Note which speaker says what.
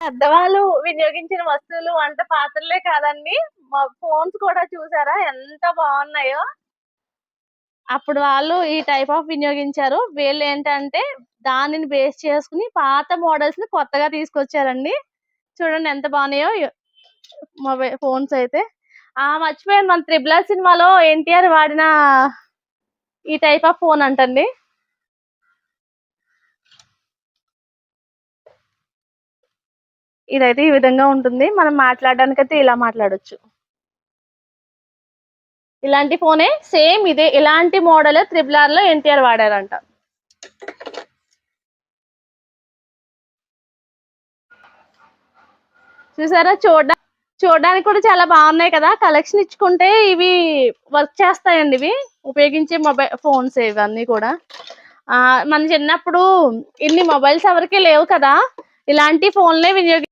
Speaker 1: పెద్దవాళ్ళు వినియోగించిన వస్తువులు వంట పాత్రలే కాదండి. మా ఫోన్స్ కూడా చూసారా? ఎంత బాగున్నాయో. అప్పుడు వాళ్ళు ఈ టైప్ ఆఫ్ వినియోగించారు. వీళ్ళు ఏంటంటే దానిని బేస్ చేసుకుని పాత మోడల్స్ని కొత్తగా తీసుకొచ్చారండి. చూడండి ఎంత బాగున్నాయో మొబైల్ ఫోన్స్ అయితే. ఆ మర్చిపోయాను. మన త్రిబుల్ సినిమాలో ఎన్టీఆర్ వాడిన ఈ టైప్ ఆఫ్ ఫోన్ అంటండి. ఇదైతే ఈ విధంగా ఉంటుంది. మనం మాట్లాడడానికి అయితే ఇలా మాట్లాడొచ్చు. ఇలాంటి ఫోనే సేమ్ ఇదే. ఇలాంటి మోడల్ త్రిబుల్ ఆర్లో ఎన్టీఆర్ వాడారంట. చూసారా? చూడ చూడడానికి కూడా చాలా బాగున్నాయి కదా? కలెక్షన్ ఇచ్చుకుంటే ఇవి వర్క్ చేస్తాయండి ఇవి. ఉపయోగించే మొబైల్ ఫోన్స్ ఇవన్నీ కూడా. మన చిన్నప్పుడు ఇన్ని మొబైల్స్ ఎవరికి లేవు కదా? ఇలాంటి ఫోన్లే వినియోగి